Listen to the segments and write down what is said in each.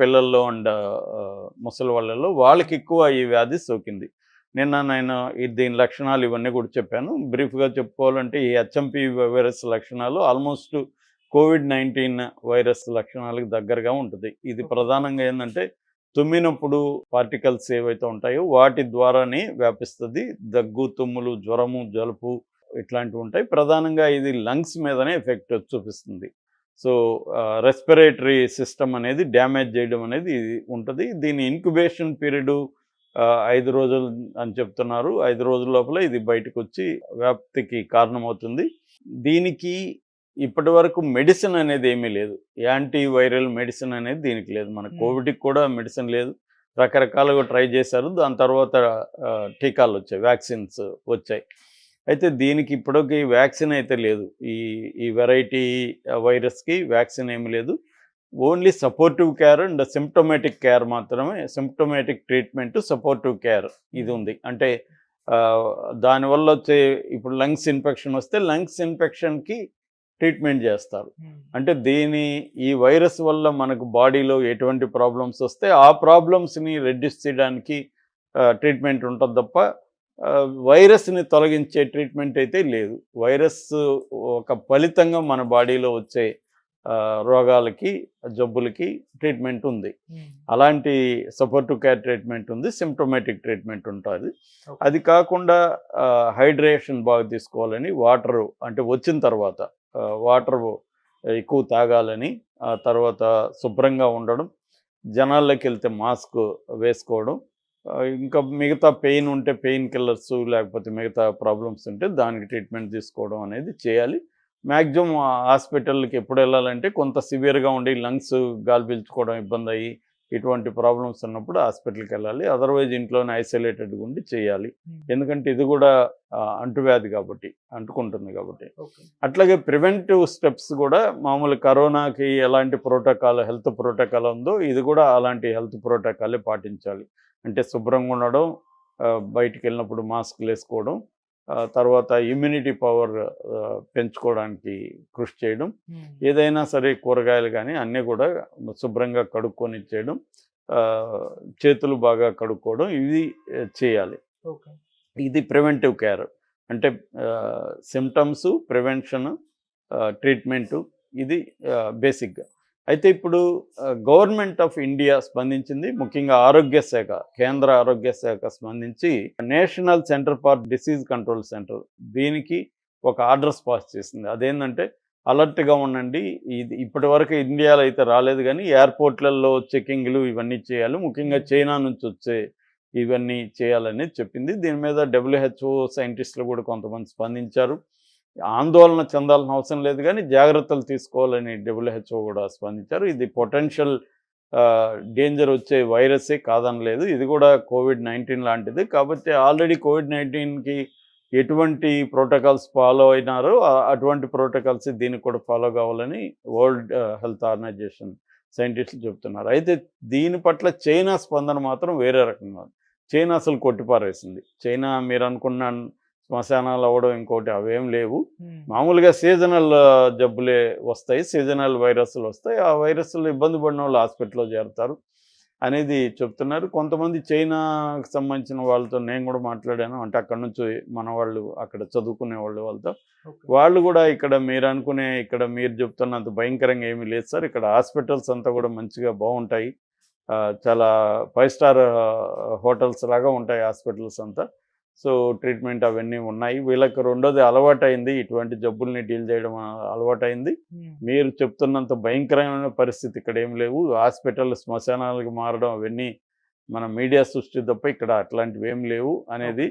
పిల్లల్లో అండ్ ముసలి వాళ్ళలో వాళ్ళకి ఎక్కువ ఈ వ్యాధి సోకింది. నిన్న నేను ఈ- దీని లక్షణాలు ఇవన్నీ కూడా చెప్పాను. బ్రీఫ్గా చెప్పుకోవాలంటే ఈ హెచ్ఎంపి వైరస్ లక్షణాలు ఆల్మోస్ట్ కోవిడ్ నైన్టీన్ వైరస్ లక్షణాలకు దగ్గరగా ఉంటుంది. ఇది ప్రధానంగా ఏంటంటే తుమ్మినప్పుడు పార్టికల్స్ ఏవైతే ఉంటాయో వాటి ద్వారానే వ్యాపిస్తుంది. దగ్గు తుమ్ములు జ్వరము జలుపు ఇట్లాంటివి ఉంటాయి. ప్రధానంగా ఇది లంగ్స్ మీదనే ఎఫెక్ట్ చూపిస్తుంది. సో రెస్పిరేటరీ సిస్టమ్ అనేది డ్యామేజ్ చేయడం అనేది ఉంటుంది. దీని ఇంక్యుబేషన్ పీరియడ్ ఐదు రోజులు అని చెప్తున్నారు. ఐదు రోజుల లోపల ఇది బయటకు వచ్చి వ్యాప్తికి కారణమవుతుంది. దీనికి ఇప్పటి వరకు మెడిసిన్ అనేది ఏమీ లేదు. యాంటీ వైరల్ మెడిసిన్ అనేది దీనికి లేదు. మన. కోవిడ్కి కూడా మెడిసిన్ లేదు. రకరకాలుగా ట్రై చేశారు. దాని తర్వాత టీకాలు వచ్చాయి. వ్యాక్సిన్స్ వచ్చాయి. అయితే దీనికి ఇప్పటికి వ్యాక్సిన్ అయితే లేదు. ఈ ఈ వెరైటీ వైరస్కి వ్యాక్సిన్ ఏమి లేదు. Only supportive care and symptomatic care మాత్రమే సిమ్టోమేటిక్ ట్రీట్మెంట్ సపోర్టివ్ కేర్ ఇది ఉంది. అంటే దానివల్ల వచ్చే ఇప్పుడు లంగ్స్ ఇన్ఫెక్షన్ వస్తే లంగ్స్ ఇన్ఫెక్షన్కి ట్రీట్మెంట్ చేస్తారు. అంటే దీని ఈ వైరస్ వల్ల మనకు బాడీలో ఎటువంటి ప్రాబ్లమ్స్ వస్తే ఆ ప్రాబ్లమ్స్ని రెడ్యూస్ చేయడానికి ట్రీట్మెంట్ ఉంటుంది తప్ప వైరస్ని తొలగించే ట్రీట్మెంట్ అయితే లేదు. వైరస్ ఒక ఫలితంగా మన బాడీలో వచ్చే రోగాలకి జబ్బులకి ట్రీట్మెంట్ ఉంది. అలాంటి సపోర్టివ్ కేర్ ట్రీట్మెంట్ ఉంది సిమ్టోమేటిక్ ట్రీట్మెంట్ ఉంటుంది. అది కాకుండా హైడ్రేషన్ బాగా తీసుకోవాలని వాటర్ అంటే వచ్చిన తర్వాత వాటర్ ఎక్కువ తాగాలని తర్వాత శుభ్రంగా ఉండడం జనాల్లోకి వెళ్తే మాస్క్ వేసుకోవడం ఇంకా మిగతా పెయిన్ ఉంటే పెయిన్ కిల్లర్స్ లేకపోతే మిగతా ప్రాబ్లమ్స్ ఉంటే దానికి ట్రీట్మెంట్ తీసుకోవడం అనేది చేయాలి. మ్యాక్సిమం హాస్పిటల్కి ఎప్పుడు వెళ్ళాలంటే కొంత సివియర్గా ఉండి లంగ్స్ గాలి పీల్చుకోవడం ఇబ్బంది అయ్యి ఇటువంటి ప్రాబ్లమ్స్ ఉన్నప్పుడు హాస్పిటల్కి వెళ్ళాలి. అదర్వైజ్ ఇంట్లోనే ఐసోలేటెడ్గా ఉండి చేయాలి. ఎందుకంటే ఇది కూడా అంటువ్యాధి కాబట్టి అంటుకుంటుంది కాబట్టి. అట్లాగే ప్రివెంటివ్ స్టెప్స్ కూడా మామూలు కరోనాకి ఎలాంటి ప్రోటోకాల్ హెల్త్ ప్రోటోకాల్ ఉందో ఇది కూడా అలాంటి హెల్త్ ప్రోటోకాలే పాటించాలి. అంటే శుభ్రంగా ఉండడం బయటికి వెళ్ళినప్పుడు మాస్క్లు వేసుకోవడం తర్వాత ఇమ్యూనిటీ పవర్ పెంచుకోవడానికి కృషి చేయడం. ఏదైనా సరే కూరగాయలు కానీ అన్నీ కూడా శుభ్రంగా కడుక్కొని ఇచ్చేయడం ఆ, చేతులు బాగా కడుక్కోవడం ఇది చేయాలి. ఇది ప్రివెంటివ్ కేర్ అంటే సిమ్టమ్స్ ప్రివెన్షన్ ట్రీట్మెంటు ఇది బేసిక్గా అయితే ఇప్పుడు గవర్నమెంట్ ఆఫ్ ఇండియా స్పందించింది ముఖ్యంగా ఆరోగ్య శాఖ కేంద్ర ఆరోగ్య శాఖ స్పందించి national centre for disease control centre దీనికి ఒక ఆర్డర్స్ పాస్ చేసింది. అదేంటంటే అలర్ట్గా ఉండండి ఇది ఇప్పటి వరకు ఇండియాలో అయితే రాలేదు కానీ ఎయిర్పోర్ట్లలో చెకింగ్లు ఇవన్నీ చేయాలి ముఖ్యంగా చైనా నుంచి వచ్చే ఇవన్నీ చేయాలని చెప్పింది. దీని మీద డబ్ల్యూహెచ్ఓ సైంటిస్టులు కూడా కొంతమంది స్పందించారు. ఆందోళన చెందాల్సిన అవసరం లేదు కానీ జాగ్రత్తలు తీసుకోవాలని డబ్ల్యూహెచ్ఓ కూడా స్పందించారు. ఇది పొటెన్షియల్ డేంజర్ వచ్చే వైరసే కాదనలేదు. ఇది కూడా కోవిడ్ నైన్టీన్ లాంటిది. కాబట్టి ఆల్రెడీ కోవిడ్ నైన్టీన్కి ఎటువంటి ప్రోటోకాల్స్ ఫాలో అయినారో అటువంటి ప్రోటోకాల్స్ దీనికి కూడా ఫాలో కావాలని వరల్డ్ హెల్త్ ఆర్గనైజేషన్ సైంటిస్టులు చెప్తున్నారు. అయితే దీని పట్ల చైనా స్పందన మాత్రం వేరే రకంగా ఉంది. చైనా అసలు కొట్టిపారేసింది. చైనా మీరు అనుకున్న శ్మశానాలు అవ్వడం ఇంకోటి అవేం లేవు. మామూలుగా సీజనల్ జబ్బులే వస్తాయి. సీజనల్ వైరస్లు వస్తాయి. ఆ వైరస్లు ఇబ్బంది పడిన వాళ్ళు హాస్పిటల్లో చేరుతారు అనేది చెప్తున్నారు. కొంతమంది చైనాకి సంబంధించిన వాళ్ళతో నేను కూడా మాట్లాడాను. అంటే అక్కడ నుంచి మన వాళ్ళు అక్కడ చదువుకునే వాళ్ళు వాళ్ళతో. వాళ్ళు కూడా ఇక్కడ మీరు అనుకునే ఇక్కడ మీరు చెప్తున్నంత భయంకరంగా ఏమీ లేదు సార్. ఇక్కడ హాస్పిటల్స్ అంతా కూడా మంచిగా బాగుంటాయి. చాలా ఫైవ్ స్టార్ హోటల్స్ లాగా ఉంటాయి హాస్పిటల్స్ అంతా. సో ట్రీట్మెంట్ అవన్నీ ఉన్నాయి. వీళ్ళకి రెండోది అలవాటైంది. ఇటువంటి జబ్బుల్ని డీల్ చేయడం అలవాటైంది. మీరు చెప్తున్నంత భయంకరమైన పరిస్థితి ఇక్కడ ఏం లేవు. హాస్పిటల్ శ్మశానాలకు మారడం అవన్నీ మన మీడియా సృష్టి తప్ప ఇక్కడ అట్లాంటివి ఏం లేవు అనేది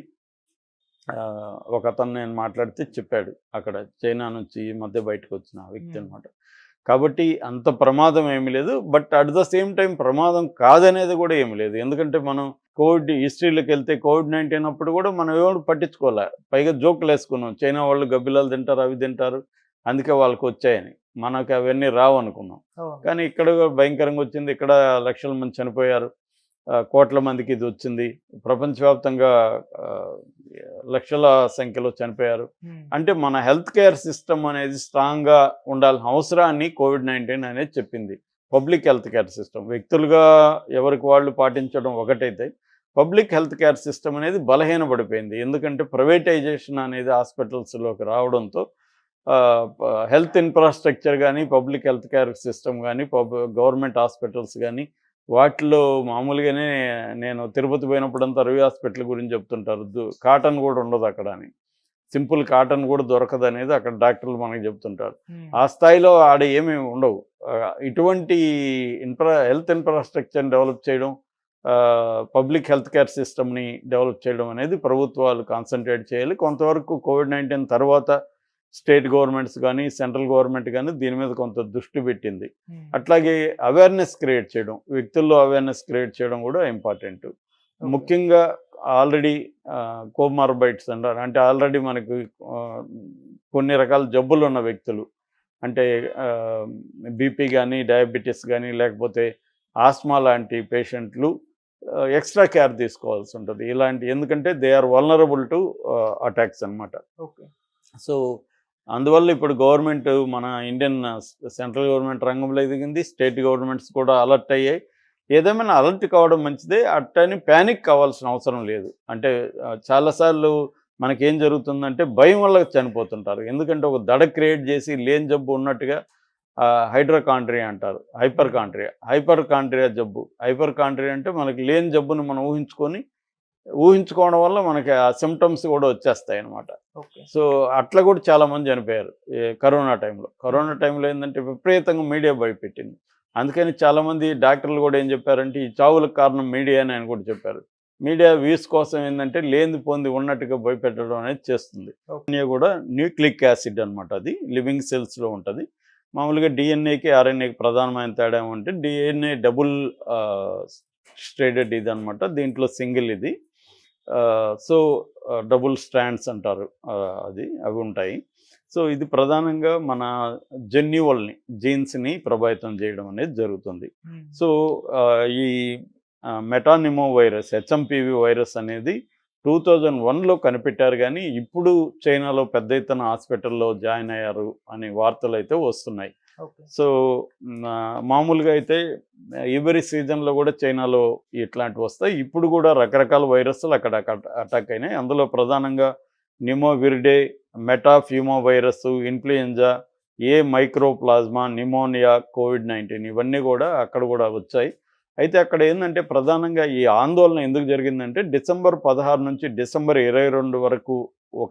ఒక అతను నేను మాట్లాడితే చెప్పాడు. అక్కడ చైనా నుంచి ఈ మధ్య బయటకు వచ్చిన ఆ వ్యక్తి. అనమాట కాబట్టి అంత ప్రమాదం ఏమీ లేదు. But at the same time ప్రమాదం కాదనేది కూడా ఏమీ లేదు. ఎందుకంటే మనం కోవిడ్ హిస్టరీలోకి వెళ్తే కోవిడ్ నైన్టీన్ అప్పుడు కూడా మనం ఎవరు పట్టించుకోలే. పైగా జోకులు వేసుకున్నాం. చైనా వాళ్ళు గబ్బిలాలు తింటారు అవి తింటారు. అందుకే వాళ్ళకి వచ్చాయని. మనకి అవన్నీ రావు అనుకున్నాం. కానీ ఇక్కడ కూడా భయంకరంగా వచ్చింది. ఇక్కడ లక్షల మంది చనిపోయారు. కోట్ల మందికి ఇది వచ్చింది. ప్రపంచవ్యాప్తంగా లక్షల సంఖ్యలో చనిపోయారు. అంటే మన హెల్త్ కేర్ సిస్టమ్ అనేది స్ట్రాంగ్గా ఉండాల్సిన అవసరాన్ని కోవిడ్ నైన్టీన్ అనేది చెప్పింది. Public health care system. వ్యక్తులుగా ఎవరికి వాళ్ళు పాటించడం ఒకటైతే పబ్లిక్ హెల్త్ కేర్ సిస్టమ్ అనేది బలహీనపడిపోయింది. ఎందుకంటే ప్రైవేటైజేషన్ అనేది హాస్పిటల్స్లోకి రావడంతో హెల్త్ ఇన్ఫ్రాస్ట్రక్చర్ కానీ పబ్లిక్ హెల్త్ కేర్ సిస్టమ్ కానీ పబ్ గవర్నమెంట్ హాస్పిటల్స్ కానీ వాటిలో మామూలుగానే నేను తిరుపతి పోయినప్పుడంతా రవి హాస్పిటల్ గురించి చెప్తుంటారు. కాటన్ కూడా ఉండదు అక్కడ అని. సింపుల్ కాటన్ కూడా దొరకదు అనేది అక్కడ డాక్టర్లు మనకి చెప్తుంటారు. ఆ స్థాయిలో ఆడ ఏమీ ఉండవు. ఇటువంటి ఇన్ఫ్రా హెల్త్ ఇన్ఫ్రాస్ట్రక్చర్ని డెవలప్ చేయడం పబ్లిక్ హెల్త్ కేర్ సిస్టమ్ని డెవలప్ చేయడం అనేది ప్రభుత్వాలు కాన్సన్ట్రేట్ చేయాలి. కొంతవరకు కోవిడ్ నైన్టీన్ తర్వాత స్టేట్ గవర్నమెంట్స్ కానీ సెంట్రల్ గవర్నమెంట్ కానీ దీని మీద కొంత దృష్టి పెట్టింది. అట్లాగే అవేర్నెస్ క్రియేట్ చేయడం వ్యక్తుల్లో అవేర్నెస్ క్రియేట్ చేయడం కూడా ఇంపార్టెంట్. ముఖ్యంగా ఆల్రెడీ కోమార్బైట్స్ అంటారు. అంటే ఆల్రెడీ మనకు కొన్ని రకాల జబ్బులు ఉన్న వ్యక్తులు. అంటే బీపీ కానీ డయాబెటీస్ కానీ లేకపోతే ఆస్మా లాంటి పేషెంట్లు ఎక్స్ట్రా కేర్ తీసుకోవాల్సి ఉంటుంది. ఇలాంటి ఎందుకంటే they are vulnerable to attacks అన్నమాట. ఓకే. సో అందువల్ల ఇప్పుడు గవర్నమెంట్ మన ఇండియన్ సెంట్రల్ గవర్నమెంట్ రంగంలో ఎదిగింది స్టేట్ గవర్నమెంట్స్ కూడా అలర్ట్ అయ్యాయి. ఏదేమైనా అలర్ట్ కావడం మంచిదే అట్టని ప్యానిక్ కావాల్సిన అవసరం లేదు. అంటే చాలాసార్లు మనకేం జరుగుతుందంటే భయం వల్ల చనిపోతుంటారు. ఎందుకంటే ఒక దడ క్రియేట్ చేసి లేని జబ్బు ఉన్నట్టుగా హైడ్రోకాంట్రియా అంటారు హైపర్ కాంట్రియా హైపర్ కాంట్రియా జబ్బు. హైపర్ కాంట్రియా అంటే మనకి లేని జబ్బును మనం ఊహించుకొని ఊహించుకోవడం వల్ల మనకి ఆ సిమ్టమ్స్ కూడా వచ్చేస్తాయి అన్నమాట. ఓకే. సో అట్లా కూడా చాలా మంది చనిపోయారు ఈ కరోనా టైంలో. కరోనా టైంలో ఏంటంటే విపరీతంగా మీడియా భయపెట్టింది. అందుకని చాలామంది డాక్టర్లు కూడా ఏం చెప్పారంటే ఈ చావులకు కారణం మీడియా అని ఆయన కూడా చెప్పారు. మీడియా వ్యూస్ కోసం ఏంటంటే లేని పొంది ఉన్నట్టుగా భయపెట్టడం అనేది చేస్తుంది. కూడా న్యూక్లిక్ యాసిడ్ అన్నమాట అది లివింగ్ సెల్స్లో ఉంటుంది. మామూలుగా డిఎన్ఏకి ఆర్ఎన్ఏకి ప్రధానమైన తేడా ఏమంటే డిఎన్ఏ డబుల్ స్ట్రేడెడ్ ఇది అనమాట దీంట్లో సింగిల్ ఇది. సో డబుల్ స్ట్రాండ్స్ అంటారు. అది అవి ఉంటాయి. సో ఇది ప్రధానంగా మన జన్యువల్ని జీన్స్ని ప్రభావితం చేయడం అనేది జరుగుతుంది. సో ఈ metapneumo virus H M P V virus అనేది టూ థౌజండ్ వన్లో కనిపెట్టారు కానీ ఇప్పుడు చైనాలో పెద్ద ఎత్తున హాస్పిటల్లో జాయిన్ అయ్యారు అనే వార్తలు అయితే వస్తున్నాయి. సో మామూలుగా అయితే ఎవరి సీజన్లో కూడా చైనాలో ఇట్లాంటివి వస్తాయి. ఇప్పుడు కూడా రకరకాల వైరస్లు అక్కడ అటాక్ అయినాయి. అందులో ప్రధానంగా pneumoviridae metapneumo virus influenza A mycoplasma pneumonia Covid nineteen ఇవన్నీ కూడా అక్కడ కూడా వచ్చాయి. అయితే అక్కడ ఏంటంటే ప్రధానంగా ఈ ఆందోళన ఎందుకు జరిగిందంటే డిసెంబర్ పదహారు నుంచి డిసెంబర్ ఇరవై రెండు వరకు